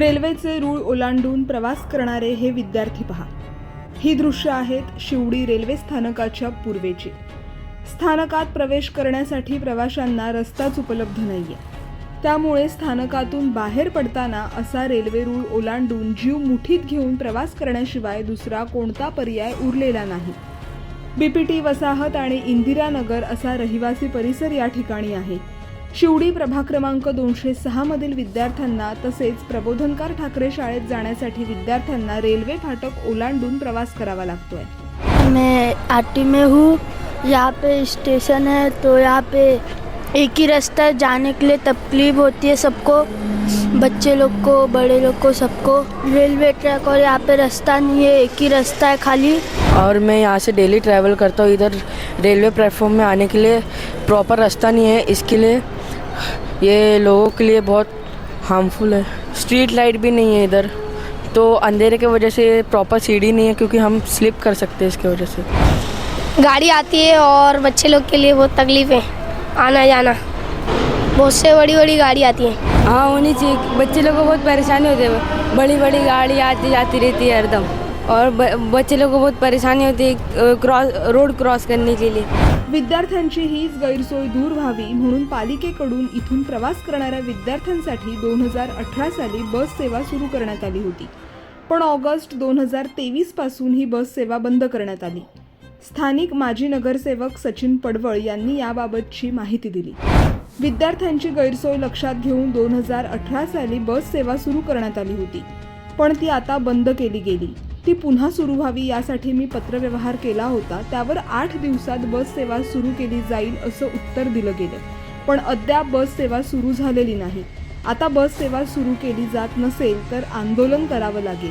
रेल्वेचे रूळ ओलांडून प्रवास करणारे हे विद्यार्थी पहा. ही दृश्य आहेत शिवडी रेल्वे स्थानकाच्या पूर्वेची. स्थानकात प्रवेश करण्यासाठी प्रवाशांना रस्ताच उपलब्ध नाहीये. त्यामुळे स्थानकातून बाहेर पडताना असा रेल्वे रूळ ओलांडून जीव मुठीत घेऊन प्रवास करण्याशिवाय दुसरा कोणता पर्याय उरलेला नाही. बीपीटी वसाहत आणि इंदिरानगर असा रहिवासी परिसर या ठिकाणी आहे. शिवडी प्रभाग क्रमांक दोनशे सहा मधील विद्यार्थ्यांना तसेच प्रबोधनकार ठाकरे शाळेत जाण्यासाठी विद्यार्थ्यांना रेल्वे फाटक ओलांडून प्रवास करावा लागतोय. मैं आटी में हूँ। यहाँ पे स्टेशन है तो यहाँ पे एक ही रास्ता है। जाने के लिए तकलीफ होती है सबको बच्चे लोग को बड़े लोग को सबको। रेलवे ट्रैक और यहाँ पे रास्ता नहीं है एक ही रास्ता है खाली। और मैं यहाँ से डेली ट्रैवल करता हूँ। इधर रेलवे प्लेटफॉर्म में आने के लिए प्रॉपर रास्ता नहीं है इसके लिए ये लोगों के लिए बहुत हार्मफुल है। स्ट्रीट लाइट भी नहीं है इधर। तो अंधेरे की वजह से प्रॉपर सीढ़ी नहीं है क्योंकि हम स्लिप कर सकते हैं इसकी वजह से। गाड़ी आती है और बच्चे लोग के लिए बहुत तकलीफ़ है। आना जाना। बहुत से बड़ी बड़ी गाड़ी आती है। हाँ होनी चाहिए। बच्चे लोगों को बहुत परेशानी होती है। बड़ी बड़ी गाड़ी आती जाती रहती है हरदम। और बच्चे लोगों को बहुत परेशानी होती है क्रॉस रोड क्रॉस करने के लिए। विद्यार्थ्यांची हीच गैरसोय दूर व्हावी म्हणून पालिकेकडून इथून प्रवास करणाऱ्या विद्यार्थ्यांसाठी दोन हजार अठरा साली बस सेवा सुरू करण्यात आली होती. पण ऑगस्ट दोन हजार तेवीसपासून ही बस सेवा बंद करण्यात आली. स्थानिक माजी नगरसेवक सचिन पडवळ यांनी याबाबतची माहिती दिली. विद्यार्थ्यांची गैरसोय लक्षात घेऊन दोन हजार अठरा साली बस सेवा सुरू करण्यात आली होती. पण ती आता बंद केली गेली. ती पुन्हा सुरू व्हावी यासाठी मी पत्रव्यवहार केला होता. त्यावर आठ दिवसात बस सेवा सुरू केली जाईल असं उत्तर दिलं गेलं. पण अद्याप बस सेवा सुरू झालेली नाही. आता बस सेवा सुरू केली जात नसेल तर आंदोलन करावं लागेल.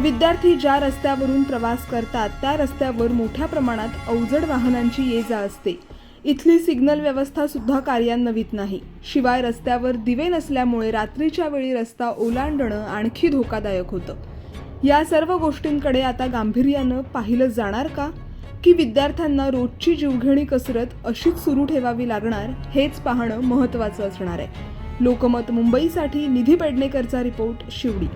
विद्यार्थी ज्या रस्त्यावरून प्रवास करतात त्या रस्त्यावर मोठ्या प्रमाणात अवजड वाहनांची ये जा असते. इथली सिग्नल व्यवस्था सुद्धा कार्यान्वित नाही. शिवाय रस्त्यावर दिवे नसल्यामुळे रात्रीच्या वेळी रस्ता ओलांडणं आणखी धोकादायक होतं. या सर्व गोष्टींकडे आता गांभीर्यानं पाहिलं जाणार का? की विद्यार्थ्यांना रोजची जीवघेणी कसरत अशीच सुरू ठेवावी लागणार हेच पाहणं महत्त्वाचं असणार आहे. लोकमत मुंबईसाठी निधी पेडणेकरचा रिपोर्ट शिवडी